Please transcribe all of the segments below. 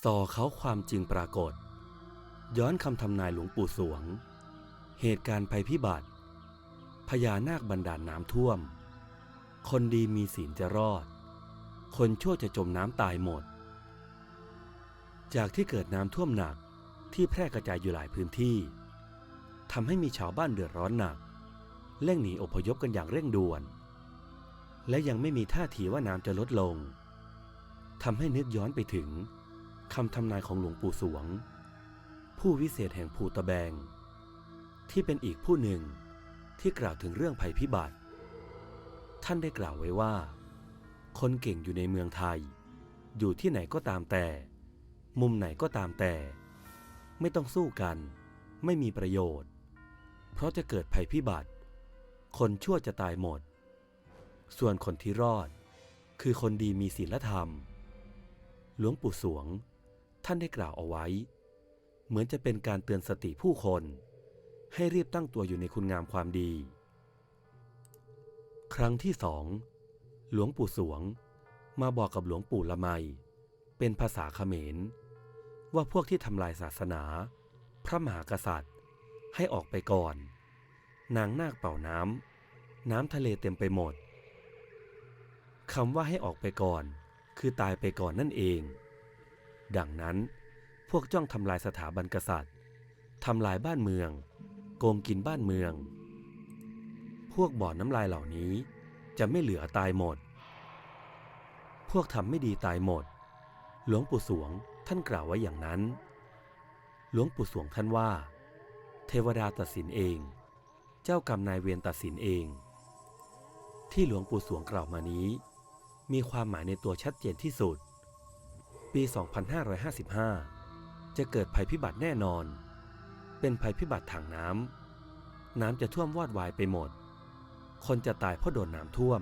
สอเขาความจริงปรากฏ ย้อนคำทำนายหลวงปู่สวง เหตุการณ์ภัยพิบัติพญานาคบันดาลน้ำท่วม คนดีมีศีลจะรอด คนชั่วจะจมน้ำตายหมด จากที่เกิดน้ำท่วมหนักที่แพร่กระจายอยู่หลายพื้นที่ทำให้มีชาวบ้านเดือดร้อนหนักเร่งหนีอพยพกันอย่างเร่งด่วน และยังไม่มีท่าทีว่าน้ำจะลดลงทำให้นึกย้อนไปถึง คำทำนายของหลวงปู่สวง ผู้วิเศษแห่งภูตะแบง ที่เป็นอีกผู้หนึ่งที่กล่าวถึงเรื่องภัยพิบัติ ท่านได้กล่าวไว้ว่า คนเก่งอยู่ในเมืองไทย อยู่ที่ไหนก็ตามแต่ มุมไหนก็ตามแต่ ไม่ต้องสู้กัน ไม่มีประโยชน์ เพราะจะเกิดภัยพิบัติ คนชั่วจะตายหมด ส่วนคนที่รอด คือคนดีมีศีลธรรม หลวงปู่สวง ท่านได้กล่าวเอาไว้ เหมือนจะเป็นการเตือนสติผู้คน ให้รีบตั้งตัวอยู่ในคุณงามความดี ครั้งที่สองหลวงปู่สวง มาบอกกับหลวงปู่ละไม เป็นภาษาเขมร ว่าพวกที่ทำลายศาสนา พระมหากษัตริย์ ให้ออกไปก่อน นางนาคเป่าน้ำน้ำทะเลเต็มไปหมดคำว่าให้ออกไปก่อน คือตายไปก่อนนั่นเอง ดังนั้น พวกจ้องทำลายสถาบันกษัตริย์ทำลายบ้านเมือง โกงกินบ้านเมือง พวกบ่อนน้ำลายเหล่านี้ จะไม่เหลือตายหมด พวกทำไม่ดีตายหมด หลวงปู่สวงท่านกล่าวไว้อย่างนั้น หลวงปู่สวงท่านว่า เทวดาตัดสินเอง เจ้ากรรมนายเวรตัดสินเอง ที่หลวงปู่สวงกล่าวมานี้ มีความหมายในตัวชัดเจนที่สุด ปี 2555 จะเกิดภัยพิบัติแน่นอน เป็นภัยพิบัติทางน้ำ น้ำจะท่วมวอดวายไปหมด คนจะตายเพราะโดนน้ำท่วม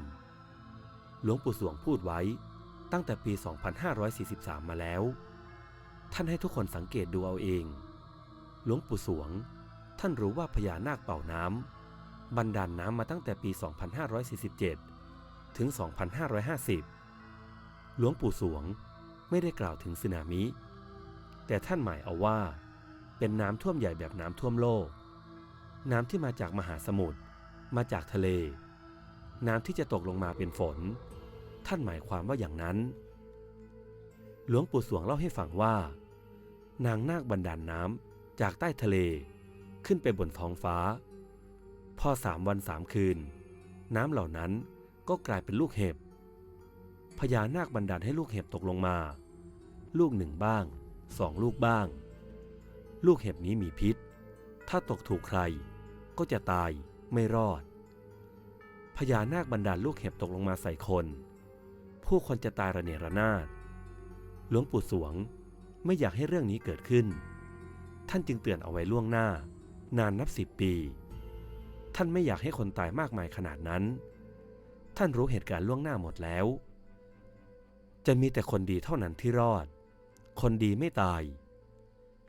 หลวงปู่สวงพูดไว้ตั้งแต่ปี 2543 มาแล้ว ท่านให้ทุกคนสังเกตดูเอาเอง หลวงปู่สวง ท่านรู้ว่าพญานาคเป่าน้ำบันดาลน้ำมาตั้งแต่ปี 2547 ถึง 2550 หลวงปู่สวง ไม่ได้กล่าวถึงสึนามิ แต่ท่านหมายเอาว่า เป็นน้ำท่วมใหญ่แบบน้ำท่วมโลก น้ำที่มาจากมหาสมุทรมาจากทะเล น้ำที่จะตกลงมาเป็นฝน ท่านหมายความว่าอย่างนั้น หลวงปู่สวงเล่าให้ฟังว่า นางนาคบันดาลน้ำจากใต้ทะเลขึ้นไปบนท้องฟ้า พอสามวันสามคืน น้ำเหล่านั้นก็กลายเป็นลูกเห็บ พญานาคบันดาลให้ลูกเห็บตกลงมา ลูกหนึ่งบ้างสองลูกบ้าง ลูกเห็บนี้มีพิษ ถ้าตกถูกใคร ก็จะตายไม่รอด พญานาคบันดาลลูกเห็บตกลงมาใส่คน ผู้คนจะตายระเนระนาดหลวงปู่สวงไม่อยากให้เรื่องนี้เกิดขึ้น ท่านจึงเตือนเอาไว้ล่วงหน้า นานนับสิบปี ท่านไม่อยากให้คนตายมากมายขนาดนั้น ท่านรู้เหตุการณ์ล่วงหน้าหมดแล้ว จะมีแต่คนดีเท่านั้นที่รอด คนดีไม่ตาย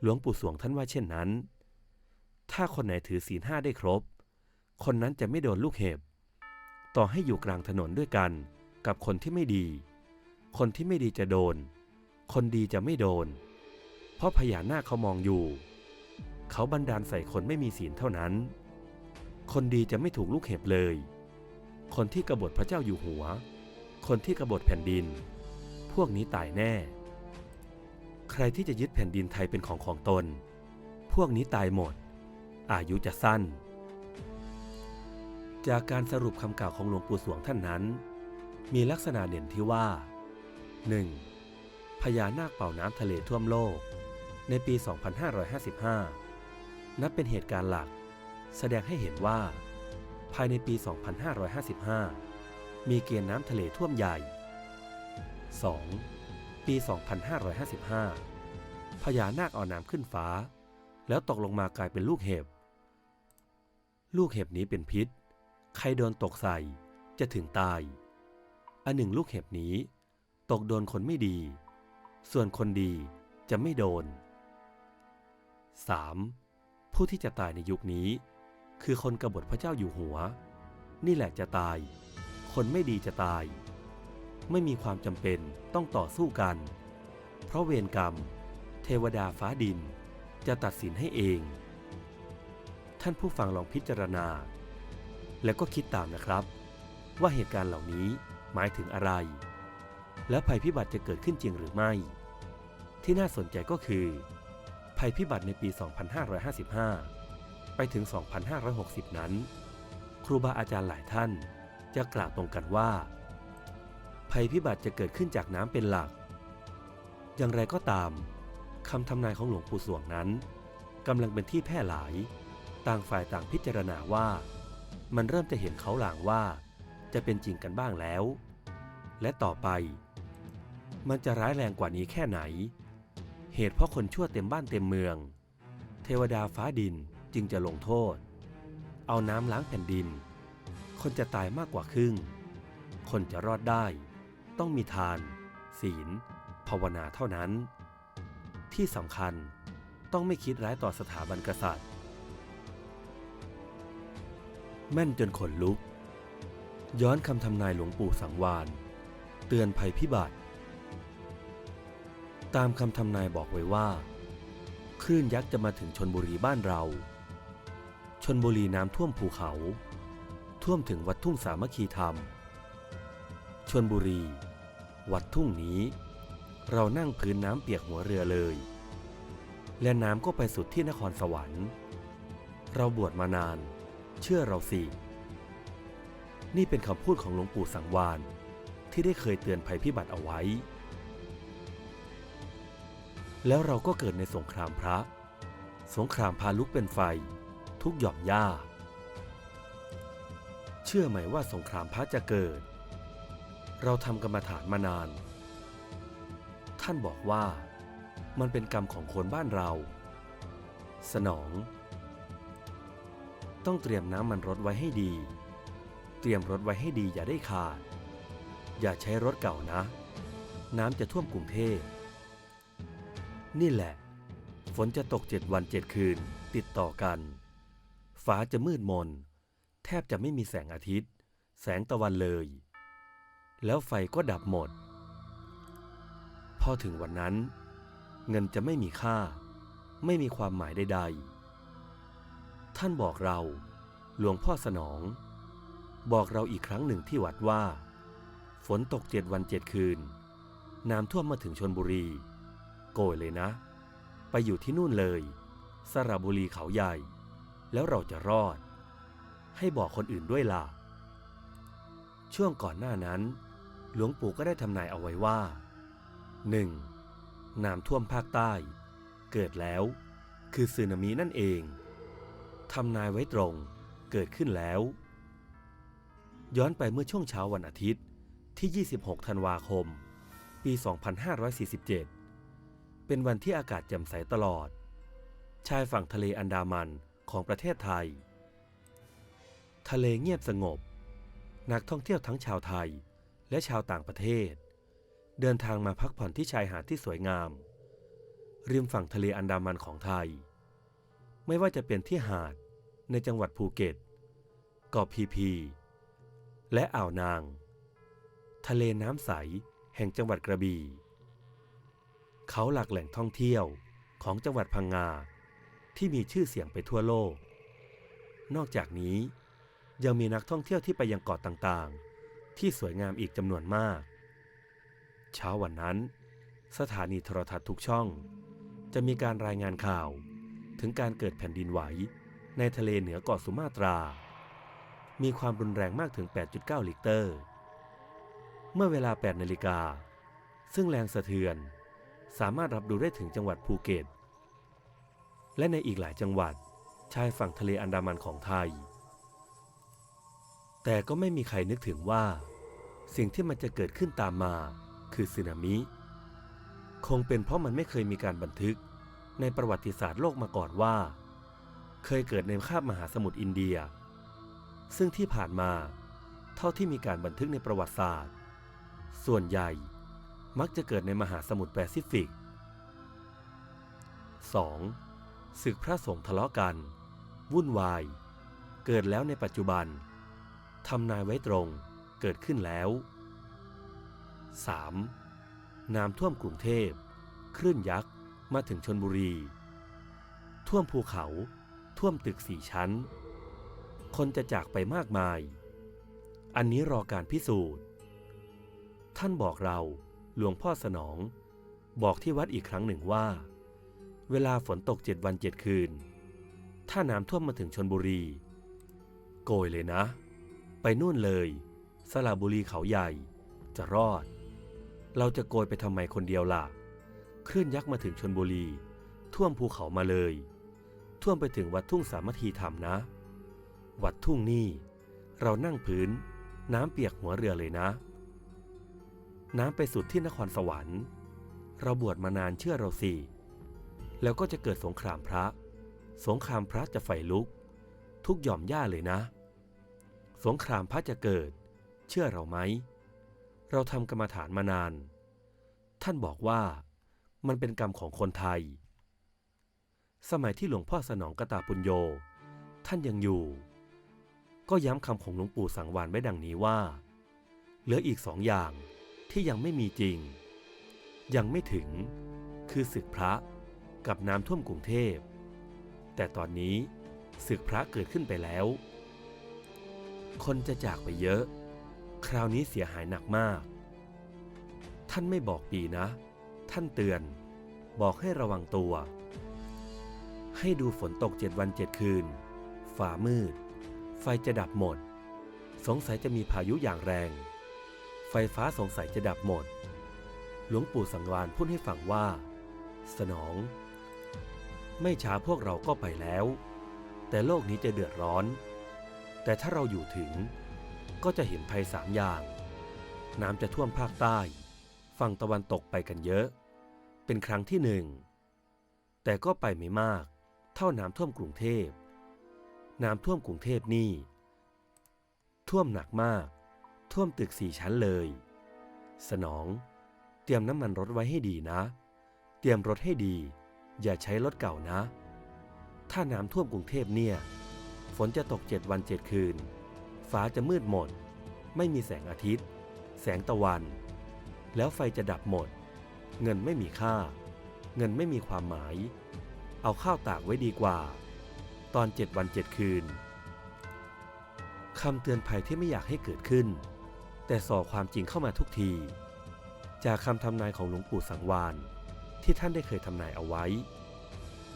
หลวงปู่สวงท่านว่าเช่นนั้น ถ้าคนไหนถือศีลห้าได้ครบ คนนั้นจะไม่โดนลูกเห็บ ต่อให้อยู่กลางถนนด้วยกัน กับคนที่ไม่ดี คนที่ไม่ดีจะโดน คนดีจะไม่โดน เพราะพญานาคเขามองอยู่ เขาบันดาลใส่คนไม่มีศีลเท่านั้น คนดีจะไม่ถูกลูกเห็บเลย คนที่กบฏพระเจ้าอยู่หัว คนที่กบฏแผ่นดิน พวกนี้ตายแน่ ใครที่จะยึดแผ่นดินไทยเป็นของของตน พวกนี้ตายหมด อายุจะสั้น จากการสรุปคำกล่าวของหลวงปู่สวงท่านนั้น มีลักษณะเด่นที่ว่า 1. พญานาคเป่าน้ำทะเลท่วมโลก ในปี 2555 นับเป็นเหตุการณ์หลัก แสดงให้เห็นว่า ภายในปี 2555 มีเกณฑ์น้ำทะเลท่วมใหญ่ 2. ปี 2555 พญานาคเอาน้ำขึ้นฟ้า แล้วตกลงมากลายเป็นลูกเห็บ ลูกเห็บนี้เป็นพิษ ใครโดนตกใส่จะถึงตาย อันหนึ่งลูกเห็บนี้ ตกโดนคนไม่ดี ส่วนคนดีจะไม่โดน 3. ผู้ที่จะตายในยุคนี้ คือคนกบฏพระเจ้าอยู่หัว นี่แหละจะตาย คนไม่ดีจะตาย ไม่มีความจำเป็นต้องต่อสู้กัน เพราะเวรกรรม เทวดาฟ้าดินจะตัดสินให้เอง ท่านผู้ฟังลองพิจารณา แล้วก็คิดตามนะครับ ว่าเหตุการณ์เหล่านี้หมายถึงอะไร และภัยพิบัติจะเกิดขึ้นจริงหรือไม่ ที่น่าสนใจก็คือ ภัยพิบัติในปี 2555 ไปถึง 2560 นั้น ครูบาอาจารย์หลายท่านจะกล่าวตรงกันว่า ภัยพิบัติจะเกิดขึ้นจากน้ำเป็นหลัก อย่างไรก็ตามคำทำนายของหลวงปู่สวงนั้นกำลังเป็นที่แพร่หลาย ต่างฝ่ายต่างพิจารณาว่า มันเริ่มจะเห็นเขาหลางว่า จะเป็นจริงกันบ้างแล้ว และต่อไป มันจะร้ายแรงกว่านี้แค่ไหน เหตุเพราะคนชั่วเต็มบ้านเต็มเมือง เทวดาฟ้าดินจึงจะลงโทษ เอาน้ำล้างแผ่นดิน คนจะตายมากกว่าครึ่ง คนจะรอดได้ ต้องมีทาน ศีล ภาวนาเท่านั้น ที่สำคัญต้องไม่คิดร้ายต่อสถาบันกษัตริย์ แม่นจนขนลุก ย้อนคำทำนายหลวงปู่สังวาน เตือนภัยพิบัติ ตามคำทำนายบอกไว้ว่า คลื่นยักษ์จะมาถึงชนบุรีบ้านเรา ชนบุรีน้ำท่วมภูเขา ท่วมถึงวัดทุ่งสามัคคีธรรม ชนบุรี วัดทุ่งนี้ เรานั่งพื้นน้ำเปียกหัวเรือเลย และน้ำก็ไปสุดที่นครสวรรค์ เราบวชมานาน เชื่อเราสิ นี่เป็นคำพูดของหลวงปู่สังวานที่ได้เคยเตือนภัยพิบัติเอาไว้ แล้วเราก็เกิดในสงครามพระ สงครามพาลุกเป็นไฟ ทุกหย่อมย่าเชื่อไหมว่าสงครามพระจะเกิด เราทำกรรมฐานมานาน ท่านบอกว่ามันเป็นกรรมของคนบ้านเรา สนอง ต้องเตรียมน้ำมันรถไว้ให้ดี เตรียมรถไว้ให้ดีอย่าได้ขาด อย่าใช้รถเก่านะ น้ำจะท่วมกรุงเทพนี่แหละ ฝนจะตกเจ็ดวันเจ็ดคืนติดต่อกัน ฟ้าจะมืดมน แทบจะไม่มีแสงอาทิตย์ แสงตะวันเลย แล้วไฟก็ดับหมด พอถึงวันนั้น เงินจะไม่มีค่า ไม่มีความหมายใดๆ ท่านบอกเราหลวงพ่อสนอง บอกเราอีกครั้งหนึ่งที่วัดว่า ฝนตกเจ็ดวันเจ็ดคืน น้ำท่วมมาถึงชนบุรี โกยเลยนะ ไปอยู่ที่นู่นเลย สระบุรีเขาใหญ่ แล้วเราจะรอด ให้บอกคนอื่นด้วยล่ะช่วงก่อนหน้านั้น หลวงปู่ก็ได้ทำนายเอาไว้ว่า 1. น้ำท่วมภาคใต้ เกิดแล้ว คือสึนามินั่นเองทำนายไว้ตรงเกิดขึ้นแล้ว ย้อนไปเมื่อช่วงเช้าวันอาทิตย์ที่ 26 ธันวาคม ปี 2547 เป็นวันที่อากาศแจ่มใสตลอด ชายฝั่งทะเลอันดามันของประเทศไทย ทะเลเงียบสงบ นักท่องเที่ยวทั้งชาวไทย และชาวต่างประเทศ เดินทางมาพักผ่อนที่ชายหาดที่สวยงาม ริมฝั่งทะเลอันดามันของไทย ไม่ว่าจะเป็นที่หาดในจังหวัดภูเก็ตเกาะพีพี และอ่าวนาง ทะเลน้ำใสแห่งจังหวัดกระบี่ เขาหลักแหล่งท่องเที่ยวของจังหวัดพังงาที่มีชื่อเสียงไปทั่วโลก นอกจากนี้ยังมีนักท่องเที่ยวที่ไปยังเกาะต่างๆ ที่สวยงามอีกจำนวนมาก เช้าวันนั้น สถานีโทรทัศน์ทุกช่อง จะมีการรายงานข่าวถึงการเกิดแผ่นดินไหวในทะเลเหนือเกาะสุมาตรา มีความรุนแรงมากถึง 8.9 ลิกเตอร์ เมื่อเวลา 8 นาฬิกา ซึ่งแรงสะเทือน สามารถรับดูได้ถึงจังหวัดภูเก็ต และในอีกหลายจังหวัดชายฝั่งทะเลอันดามันของไทย แต่ก็ไม่มีใครนึกถึงว่า สิ่งที่มันจะเกิดขึ้นตามมาคือสึนามิ คงเป็นเพราะมันไม่เคยมีการบันทึกในประวัติศาสตร์โลกมาก่อนว่า เคยเกิดในคาบมหาสมุทรอินเดีย ซึ่งที่ผ่านมา เท่าที่มีการบันทึกในประวัติศาสตร์ ส่วนใหญ่มักจะเกิดในมหาสมุทรแปซิฟิก 2. ศึกพระสงฆ์ทะเลาะกัน วุ่นวาย เกิดแล้วในปัจจุบัน ทำนายไว้ตรงเกิดขึ้นแล้ว 3. น้ำท่วมกรุงเทพคลื่นยักษ์มาถึงชนบุรี ท่วมภูเขาท่วมตึกสี่ชั้น คนจะจากไปมากมาย อันนี้รอการพิสูจน์ ท่านบอกเราหลวงพ่อสนอง บอกที่วัดอีกครั้งหนึ่งว่า เวลาฝนตกเจ็ดวันเจ็ดคืน ถ้าน้ำท่วมมาถึงชนบุรี โกยเลยนะ ไปนู่นเลย สระบุรีเขาใหญ่ จะรอด เราจะโกยไปทำไมคนเดียวล่ะคลื่นยักษ์มาถึงชนบุรี ท่วมภูเขามาเลย ท่วมไปถึงวัดทุ่งสามัคคีธรรมนะ วัดทุ่งนี่ เรานั่งพื้น น้ำเปียกหัวเรือเลยนะ น้ำไปสุดที่นครสวรรค์ เราบวชมานานเชื่อเราสิ แล้วก็จะเกิดสงครามพระ สงครามพระจะไฟลุก ทุกหย่อมย่าเลยนะ สงครามพระจะเกิด เชื่อเราไหม เราทำกรรมฐานมานาน ท่านบอกว่ามันเป็นกรรมของคนไทย สมัยที่หลวงพ่อสนองกตาปุญโย ท่านยังอยู่ ก็ย้ำคำของหลวงปู่สังวานไว้ดังนี้ว่า เหลืออีกสองอย่างที่ยังไม่มีจริง ยังไม่ถึงคือศึกพระกับน้ำท่วมกรุงเทพ แต่ตอนนี้ศึกพระเกิดขึ้นไปแล้ว คนจะจากไปเยอะ คราวนี้เสียหายหนักมาก ท่านไม่บอกปีนะ ท่านเตือน บอกให้ระวังตัว ให้ดูฝนตกเจ็ดวันเจ็ดคืน ฝ่ามืด ไฟจะดับหมด สงสัยจะมีพายุอย่างแรง ไฟฟ้าสงสัยจะดับหมด หลวงปู่สังวานพูดให้ฟังว่า สนอง ไม่ช้าพวกเราก็ไปแล้ว แต่โลกนี้จะเดือดร้อน แต่ถ้าเราอยู่ถึงก็จะเห็นภัยสามอย่าง น้ำจะท่วมภาคใต้ ฝั่งตะวันตกไปกันเยอะ เป็นครั้งที่หนึ่ง แต่ก็ไปไม่มาก เท่าน้ำท่วมกรุงเทพ น้ำท่วมกรุงเทพนี่ ท่วมหนักมาก ท่วมตึกสี่ชั้นเลย สนอง เตรียมน้ำมันรถไว้ให้ดีนะ เตรียมรถให้ดี อย่าใช้รถเก่านะ ถ้าน้ำท่วมกรุงเทพเนี่ย ฝนจะตกเจ็ดวันเจ็ดคืน ฟ้าจะมืดหมด ไม่มีแสงอาทิตย์ แสงตะวัน แล้วไฟจะดับหมด เงินไม่มีค่า เงินไม่มีความหมาย เอาข้าวตากไว้ดีกว่า ตอนเจ็ดวันเจ็ดคืนคำเตือนภัยที่ไม่อยากให้เกิดขึ้น แต่ส่อความจริงเข้ามาทุกที จากคำทำนายของหลวงปู่สังวานที่ท่านได้เคยทำนายเอาไว้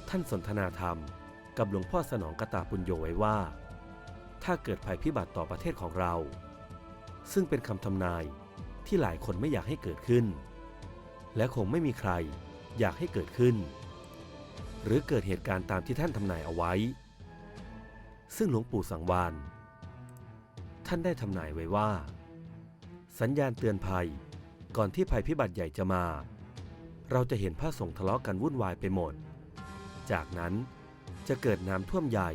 ท่านสนทนาธรรม กับหลวงพ่อสนองกตาปุญโยไว้ว่า ถ้าเกิดภัยพิบัติต่อประเทศของเรา ซึ่งเป็นคำทำนายที่หลายคนไม่อยากให้เกิดขึ้น และคงไม่มีใครอยากให้เกิดขึ้น หรือเกิดเหตุการณ์ตามที่ท่านทำนายเอาไว้ ซึ่งหลวงปู่สังวานท่านได้ทำนายไว้ว่า สัญญาณเตือนภัยก่อนที่ภัยพิบัติใหญ่จะมา เราจะเห็นพระสงฆ์ทะเลาะกันวุ่นวายไปหมด จากนั้น จะเกิดน้ำท่วมใหญ่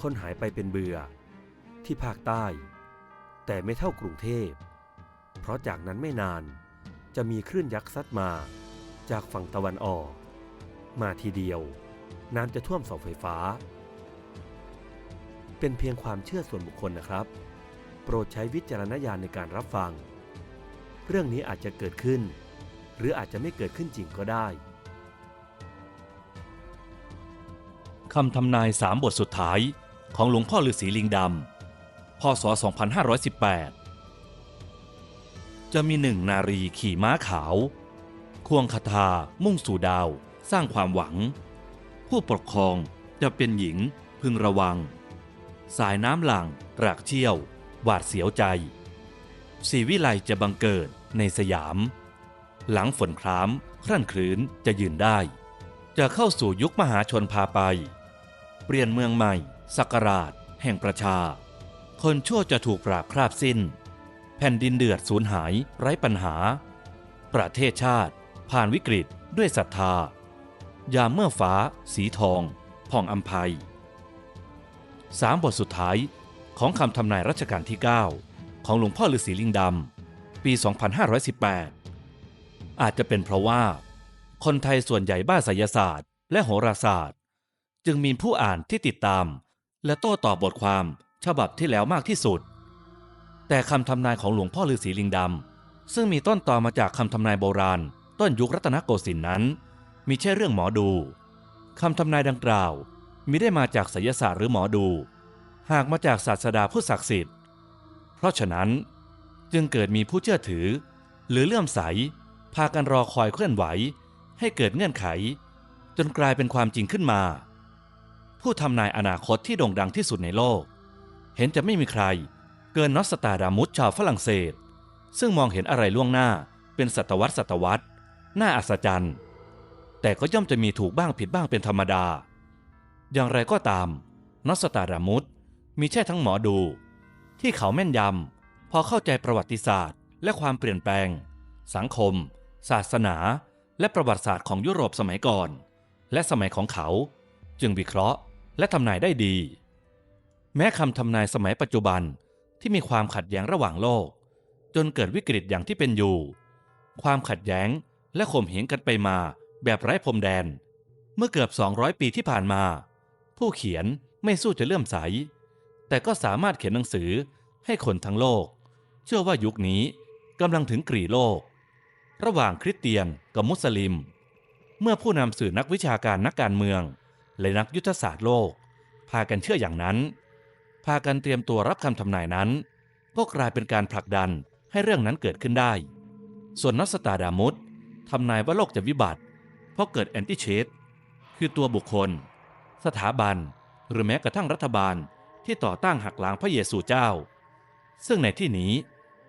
คนหายไปเป็นเบือ ที่ภาคใต้ แต่ไม่เท่ากรุงเทพ เพราะจากนั้นไม่นานจะมีคลื่นยักษ์ซัดมา จากฝั่งตะวันออก มาทีเดียว น้ำจะท่วมเสาไฟฟ้า เป็นเพียงความเชื่อส่วนบุคคลนะครับ โปรดใช้วิจารณญาณในการรับฟัง เรื่องนี้อาจจะเกิดขึ้น หรืออาจจะไม่เกิดขึ้นจริงก็ได้ คำทำนายสามบทสุดท้ายของหลวงพ่อฤาษีลิงดำ พศ 2518 จะมีหนึ่งนารีขี่ม้าขาว ควงคาถามุ่งสู่ดาว สร้างความหวัง ผู้ปกครองจะเป็นหญิงพึงระวัง สายน้ำหลังรากเชี่ยว หวาดเสียวใจสีวิไลจะบังเกิดในสยาม หลังฝนครามครั่นครื้นจะยืนได้ จะเข้าสู่ยุคมหาชนพาไป เปลี่ยนเมืองใหม่สักราช แห่งประชา คนชั่วจะถูกปราบคราบสิ้น แผ่นดินเดือดสูญหายไร้ปัญหา ประเทศชาติ ผ่านวิกฤตด้วยศรัทธา ยามเมื่อฟ้า สีทองผ่องอัมภัยสามบทสุดท้ายของคำทำนายรัชกาลที่ 9 ของหลวงพ่อฤาษีลิงดำ ปี 2518 อาจจะเป็นเพราะว่า คนไทยส่วนใหญ่บ้าไสยศาสตร์ และโหราศาสตร์ จึงมีผู้อ่านที่ติดตาม และโต้ตอบบทความฉบับที่แล้วมากที่สุด แต่คำทำนายของหลวงพ่อฤาษีลิงดำซึ่งมีต้นตอมาจากคำทำนายโบราณ ต้นยุครัตนโกสินทร์นั้น มีแค่เรื่องหมอดูคำทำนายดังกล่าวมิได้มาจากไสยศาสตร์หรือหมอดู หากมาจากศาสดาผู้ศักดิ์สิทธิ์ เพราะฉะนั้นจึงเกิดมีผู้เชื่อถือ หรือเลื่อมใส พากันรอคอยเคลื่อนไหว ให้เกิดเงื่อนไข จนกลายเป็นความจริงขึ้นมา ผู้ทำนายอนาคตที่โด่งดังที่สุดในโลก เห็นจะไม่มีใคร เกินนอสตาดามุสชาวฝรั่งเศส ซึ่งมองเห็นอะไรล่วงหน้าเป็นศตวรรษศตวรรษน่าอัศจรรย์ แต่ก็ย่อมจะมีถูกบ้างผิดบ้างเป็นธรรมดา อย่างไรก็ตามนอสตาดามุสมีแค่ทั้งหมอดู ที่เขาแม่นยำพอเข้าใจประวัติศาสตร์ และความเปลี่ยนแปลง สังคม ศาสนา และประวัติศาสตร์ของยุโรปสมัยก่อน และสมัยของเขา จึงวิเคราะห์ และทำนายได้ดี แม้คำทำนายสมัยปัจจุบันที่มีความขัดแย้งระหว่างโลก จนเกิดวิกฤตอย่างที่เป็นอยู่ ความขัดแย้งและข่มเหงกันไปมาแบบไร้พรมแดน เมื่อเกือบ 200 ปีที่ผ่านมา ผู้เขียนไม่สู้จะเลื่อมใส แต่ก็สามารถเขียนหนังสือให้คนทั้งโลก เชื่อว่ายุคนี้กำลังถึงกรีโลก ระหว่างคริสเตียนกับมุสลิม เมื่อผู้นำสื่อนักวิชาการนักการเมือง และนักยุทธศาสตร์โลก พากันเชื่ออย่างนั้น พากันเตรียมตัวรับคำทำนายนั้น ก็กลายเป็นการผลักดันให้เรื่องนั้นเกิดขึ้นได้ ส่วนนัสตาดามุสทำนายว่าโลกจะวิบัติ เพราะเกิดแอนติเชตคือตัวบุคคล สถาบัน หรือแม้กระทั่งรัฐบาลที่ต่อต้านหักล้างพระเยซูเจ้า ซึ่งในที่นี้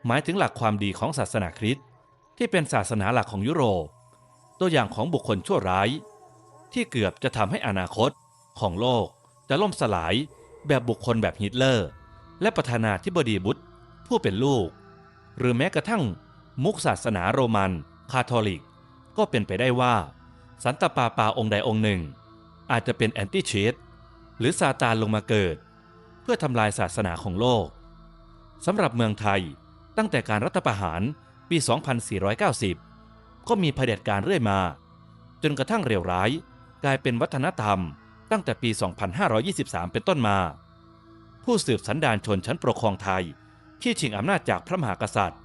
หมายถึงหลักความดีของศาสนาคริสต์ที่เป็นศาสนาหลักของยุโรป ตัวอย่างของบุคคลชั่วร้าย ที่เกือบจะทำให้อนาคตของโลกจะล่มสลายแบบบุคคลแบบฮิตเลอร์ และประธานาธิบดีบุตรผู้เป็นลูก หรือแม้กระทั่งมุกศาสนาโรมัน คาทอลิก ก็เป็นไปได้ว่า สันตปาปาองค์ใดองค์หนึ่ง อาจจะเป็นแอนติเชตหรือซาตานลงมาเกิด เพื่อทำลายศาสนาของโลกสำหรับเมืองไทยตั้งแต่การรัฐประหารปี 2490 ก็มีเผด็จการเรื่อยมา จนกระทั่งเร็วร้าย กลายเป็นวัฒนธรรม ตั้งแต่ปี 2523 เป็นต้นมา ผู้สืบสันดานชนชั้นปกครองไทย ที่ชิงอำนาจจากพระมหากษัตริย์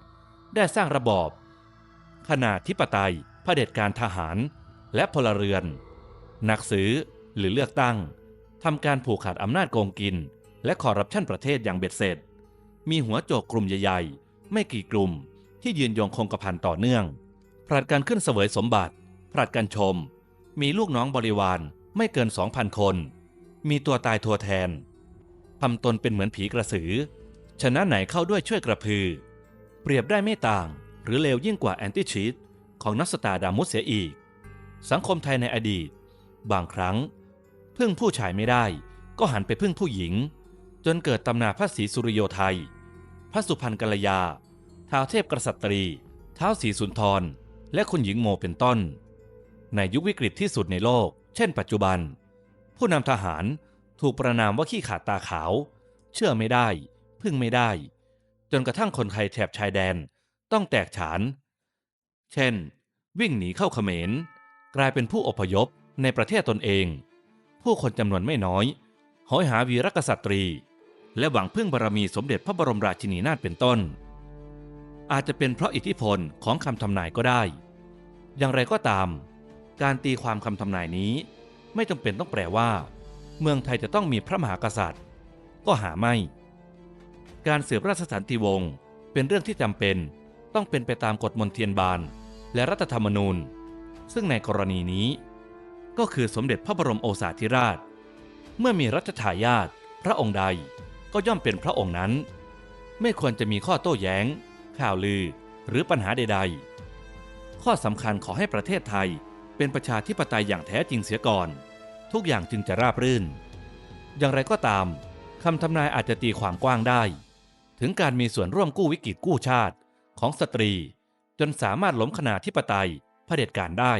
ได้สร้างระบอบ ขนาธิปไตยเผด็จการทหาร และพลเรือน นักซื้อหรือเลือกตั้งทำการผูกขาดอำนาจโกงกิน และคอร์รัปชันประเทศอย่างเบ็ดเสร็จ มีหัวโจกกลุ่มใหญ่ๆ ไม่กี่กลุ่มที่ยืนยงคงกระพันต่อเนื่องผลัดกันขึ้นเสวยสมบัติผลัดกันชม มีลูกน้องบริวารไม่เกิน2,000คน มีตัวตายทัวแทนทำตนเป็นเหมือนผีกระสือ ชนะไหนเข้าด้วยช่วยกระพือ เปรียบได้ไม่ต่าง หรือเลวยิ่งกว่าแอนติชีตของนักสตาดามุสเสียอีก สังคมไทยในอดีต บางครั้ง พึ่งผู้ชายไม่ได้ ก็หันไปพึ่งผู้หญิง จนเกิดตำนาพระศรีสุริโยไทย พระสุพรรณกัลยาท้าวเทพกษัตรี ท้าวศรีสุนทร และคุณหญิงโมเป็นต้น ในยุควิกฤตที่สุดในโลก เช่นปัจจุบัน ผู้นำทหารถูกประนามว่าขี้ขาดตาขาว เชื่อไม่ได้ พึ่งไม่ได้ จนกระทั่งคนไทยแถบชายแดนต้องแตกฉาน เช่น วิ่งหนีเข้าเขมร กลายเป็นผู้อพยพในประเทศตนเอง ผู้คนจำนวนไม่น้อยหอยหาวีรกษัตรี และหวังพึ่งบารมีสมเด็จพระบรมราชินีนาถเป็นต้น อาจจะเป็นเพราะอิทธิพลของคำทำนายก็ได้ อย่างไรก็ตาม การตีความคำทำนายนี้ ไม่จำเป็นต้องแปลว่า เมืองไทยจะต้องมีพระมหากษัตริย์ ก็หาไม่ การสืบราชสันติวงศ์เป็นเรื่องที่จำเป็นต้องเป็นไปตามกฎมนเทียนบานและรัฐธรรมนูญ ซึ่งในกรณีนี้ ก็คือสมเด็จพระบรมโอษาธิราช เมื่อมีรัชทายาทพระองค์ใดก็ย่อมเป็นพระองค์นั้น ไม่ควรจะมีข้อโต้แย้ง ข่าวลือหรือปัญหาใด ๆ ข้อสำคัญขอให้ประเทศไทย เป็นประชาธิปไตยอย่างแท้จริงเสียก่อน ทุกอย่างจึงจะราบรื่น อย่างไรก็ตามคำทำนายอาจจะตีความกว้างได้ ถึงการมีส่วนร่วมกู้วิกฤตกู้ชาติของสตรี จนสามารถล้มคณาธิปไตยเผด็จการได้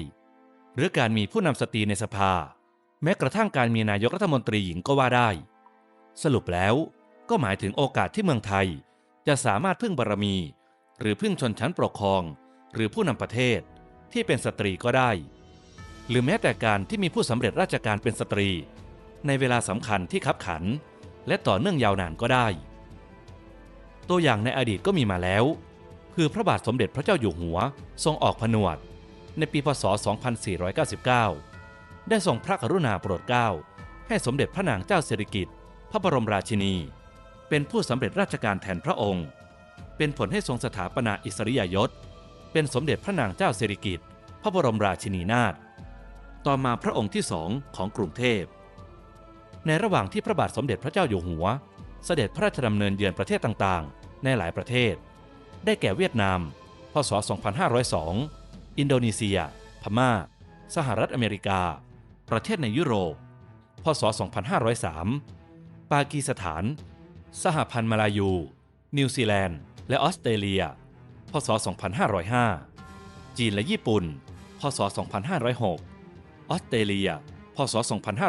หรือการมีผู้นำสตรีในสภา แม้กระทั่งการมีนายกรัฐมนตรีหญิงก็ว่าได้ สรุปแล้วก็หมายถึงโอกาสที่เมืองไทย จะสามารถพึ่งบารมี หรือพึ่งชนชั้นปกครอง หรือผู้นำประเทศที่เป็นสตรีก็ได้ หรือแม้แต่การที่มีผู้สำเร็จราชการเป็นสตรี ในเวลาสำคัญที่ขับขัน และต่อเนื่องยาวนานก็ได้ ตัวอย่างในอดีตก็มีมาแล้ว คือพระบาทสมเด็จพระเจ้าอยู่หัวทรงออกผนวด ในปีพศ 2499 ได้ทรงพระกรุณาโปรดเกล้าให้สมเด็จพระนางเจ้าสิริกิติ์พระบรมราชินี เป็นผู้สำเร็จราชการแทนพระองค์ เป็นผลให้ทรงสถาปนาอิสริยยศ เป็นสมเด็จพระนางเจ้าสิริกิติ์พระบรมราชินีนาถ ต่อมาพระองค์ที่สองของกรุงเทพ ในระหว่างที่พระบาทสมเด็จพระเจ้าอยู่หัว เสด็จพระราชดำเนินเยือนประเทศต่างๆ ในหลายประเทศ ได้แก่เวียดนาม พศ 2502 อินโดนีเซีย พม่า สหรัฐอเมริกา ประเทศในยุโรป พศ 2503 ปากีสถาน สหพันธ์มาลายู นิวซีแลนด์ และออสเตรเลีย พศ 2505 จีนและญี่ปุ่น พศ 2506 ออสเตรเลีย พศ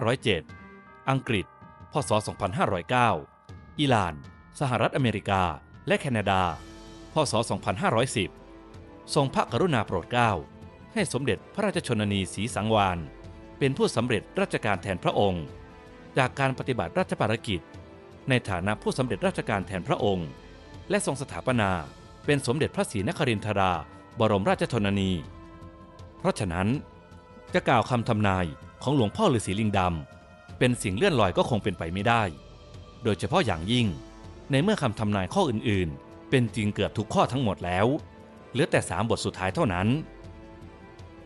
2507 อังกฤษ พศ 2509 อิหร่าน สหรัฐอเมริกา และแคนาดา พศ 2510 ทรงพระกรุณาโปรดเกล้า ให้สมเด็จพระราชชนนีศรีสังวานเป็นผู้สำเร็จราชการแทนพระองค์ จากการปฏิบัติราชภารกิจ ในฐานะผู้สำเร็จราชการแทนพระองค์ และทรงสถาปนาเป็นสมเด็จพระศรีนครินทราบรมราชชนนี เพราะฉะนั้น จะกล่าวคำทำนายของหลวงพ่อฤาษีลิงดำเป็นสิ่งเลื่อนลอยก็คงเป็นไปไม่ได้ โดยเฉพาะอย่างยิ่ง ในเมื่อคำทำนายข้ออื่นๆ เป็นจริงเกือบทุกข้อทั้งหมดแล้ว เหลือแต่สามบทสุดท้ายเท่านั้น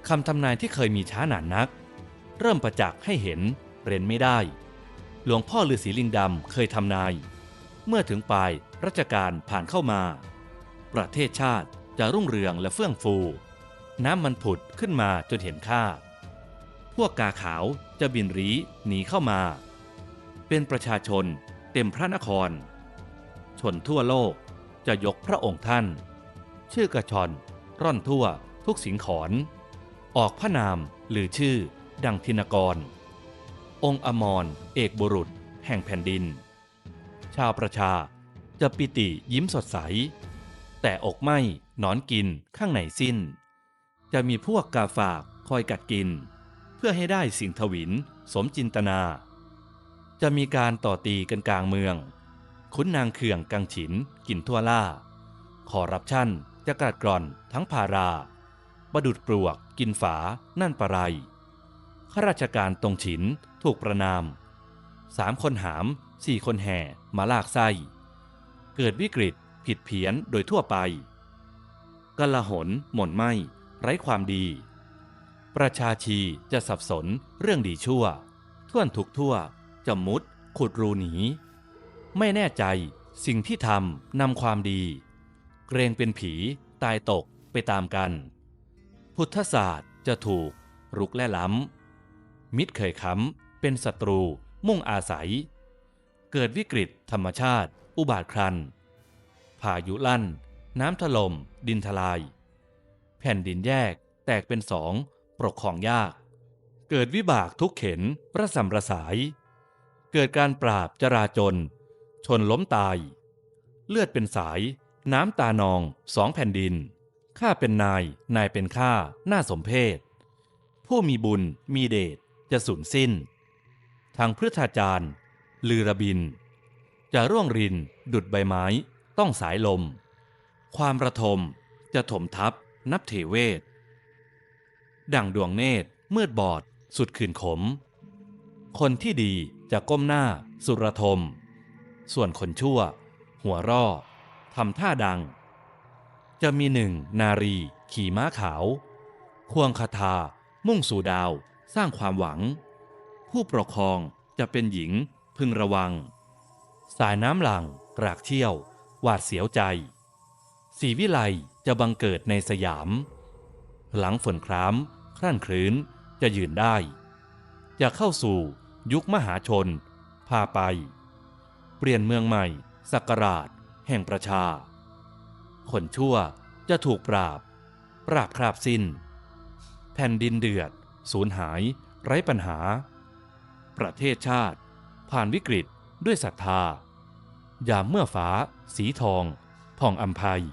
คำทำนายที่เคยมีช้านานนัก เริ่มประจักษ์ให้เห็นเรนไม่ได้ หลวงพ่อฤาษีลิงดำเคยทำนาย เมื่อถึงปลายรัชกาลผ่านเข้ามา ประเทศชาติจะรุ่งเรืองและเฟื่องฟู น้ำมันผุดขึ้นมาจนเห็นค่า พวกกาขาวจะบินรีหนีเข้ามา เป็นประชาชนเต็มพระนคร ชนทั่วโลกจะยกพระองค์ท่าน ชื่อกระชอนร่อนทั่วทุกสิงขอน ออกพระนามหรือชื่อดังธินกร องค์อมรเอกบุรุษแห่งแผ่นดิน ชาวประชาจะปิติยิ้มสดใส แต่อกไม่หนอนกินข้างในสิ้น จะมีพวกกาฝากคอยกัดกิน พื่อให้ได้สิ่งทวินสมจินตนา จะมีการต่อตีกันกลางเมือง ขุนนางเขื่องกังฉินกินทั่วล่าขอรับชั่นจะกรัดกร่อนทั้งพาราประดุดปลวกกินฝานั่นปะไรข้าราชการตรงฉินถูกประนามสามคนหามสี่คนแห่มาลากไส้ เกิดวิกฤตผิดเพี้ยนโดยทั่วไปกละหนหม่นไหมไร้ความดี ประชาชีจะสับสนเรื่องดีชั่ว ท่วนทุกทั่ว จะมุด ขุดรูหนี ไม่แน่ใจสิ่งที่ทำนำความดี เกรงเป็นผีตายตกไปตามกัน พุทธศาสตร์จะถูก รุกและล้ำมิตรเคยค้ำเป็นศัตรูมุ่งอาศัย เกิดวิกฤตธรรมชาติ อุบาทครันพายุลั่น น้ำถล่มดินทลาย แผ่นดินแยกแตกเป็นสอง ปกครองยาก เกิดวิบากทุกเข็นประสำประสาย เกิดการปราบจราจน ชนล้มตาย เลือดเป็นสาย น้ำตานองสองแผ่นดิน ข้าเป็นนาย นายเป็นข้าน่าสมเพศ ผู้มีบุญมีเดชจะสูญสิ้น ทางพฤทธาจารย์ ลือระบิน จะร่วงริน ดุดใบไม้ ต้องสายลม ความระทมจะถมทับนับเทเวศ ดั่งดวงเนตรมืดบอด สุดขืนขม คนที่ดีจะก้มหน้า สุรทม ส่วนคนชั่ว หัวร่อทำท่าดัง จะมีหนึ่งนารี ขี่ม้าขาว ควงคาถามุ่งสู่ดาว สร้างความหวัง ผู้ปกครองจะเป็นหญิงพึงระวัง สายน้ำหลังกรากเที่ยว หวาดเสียวใจ สีวิไลจะบังเกิดในสยาม หลังฝนคราม ครั่นครื้นจะยืนได้ จะเข้าสู่ยุคมหาชน พาไป เปลี่ยนเมืองใหม่สักราช แห่งประชา คนชั่วจะถูกปราบ ปราบคราบสิ้น แผ่นดินเดือด สูญหาย ไร้ปัญหา ประเทศชาติ ผ่านวิกฤตด้วยศรัทธายามเมื่อฟ้า สีทอง ผ่องอัมภัย